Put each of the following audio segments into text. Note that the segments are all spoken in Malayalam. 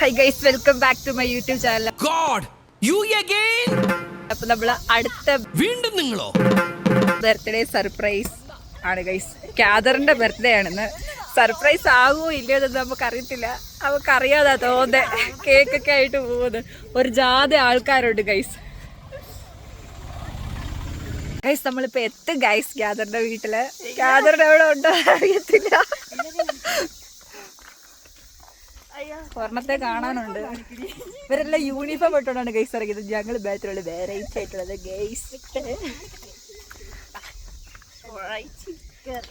Hi guys welcome back to my YouTube channel god you again അപ്പൊ നമ്മൾ അടുത്ത വീണ്ടും നിങ്ങളോ? ബർത്ത്ഡേ സർപ്രൈസ് ആണ് ഗൈസ് കാദറിന്റെ ബർത്ത്ഡേ ആണെന്ന്. സർപ്രൈസ് ആകുമോ ഇല്ലയോ എന്ന് നമുക്ക് അറിയത്തില്ല അവർക്ക് അറിയാതാ തോന്നുന്നത് കേക്കൊക്കെ ആയിട്ട് പോകുന്നത്. ഒരു ജാതി ആൾക്കാരുണ്ട് ഗൈസ് ഗൈസ് നമ്മളിപ്പോ എത്തും ഗൈസ് ഗ്യാദറിന്റെ വീട്ടിൽ. ഗ്യാദറിന്റെ അവിടെ ഉണ്ടോ അറിയത്തില്ല. സ്വർണത്തെ കാണാനുണ്ട്. ഇവരെല്ലാം യൂണിഫോം ഇട്ടുകൊണ്ടാണ് ഗൈസ് ഇറങ്ങിയത്. ഞങ്ങൾ ബാച്ചിലുള്ള വെറൈറ്റി ആയിട്ടുള്ളത് ഗൈസ്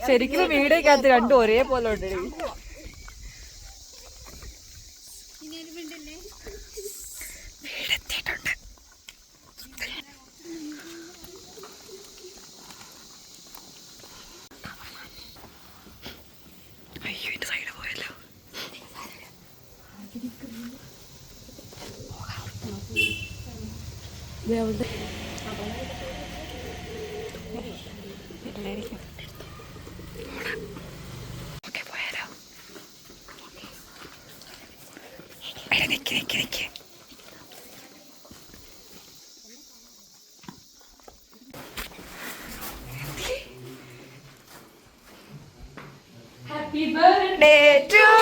ശരിക്കും വീടേക്കകത്ത് രണ്ടും ഒരേപോലെ ഉണ്ട്. എടാ നിക്ക് നിക്ക് നിക്ക്. Happy birthday to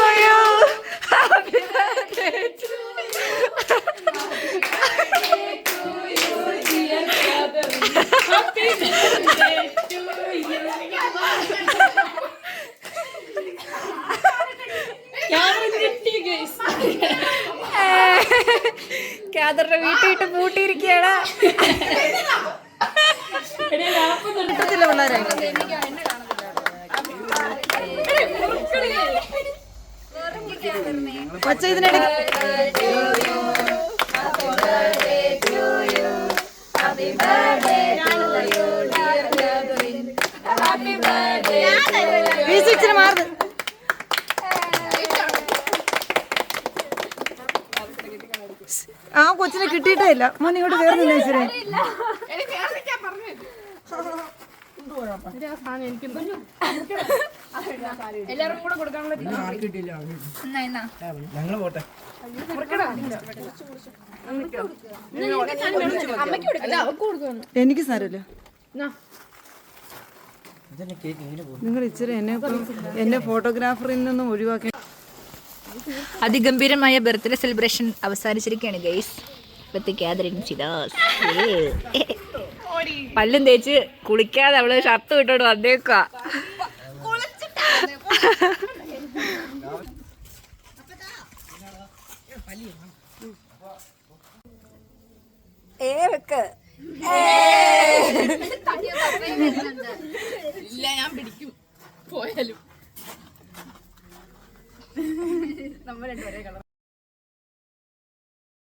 പൂട്ടിയിരിക്കുകയാണ്. പച്ച ഇതിനിടയിൽ മ്യൂസിക് ഇച്ചിരി മാറുന്നു. ആ കൊച്ചിനെ കിട്ടിയിട്ടേ ഇല്ല മോൻ ഇങ്ങോട്ട് ഇച്ചിരി ഞങ്ങൾ പോട്ടെ എനിക്ക് സാരമില്ല. നിങ്ങൾ ഇച്ചിരി എന്നെ എന്നെ ഫോട്ടോഗ്രാഫറിൽ നിന്നും ഒഴിവാക്കി. അതിഗംഭീരമായ ബർത്ത്ഡേ സെലിബ്രേഷൻ അവസാനിച്ചിരിക്കുകയാണ് ഗൈസ് പല്ലും തേച്ച് കുളിക്കാതെ അവൾ ഷർട്ട് വിട്ടോട് വന്നേക്കുക ഏ വെക്ക് നമ്മൾ രണ്ടുപേരെ കളർ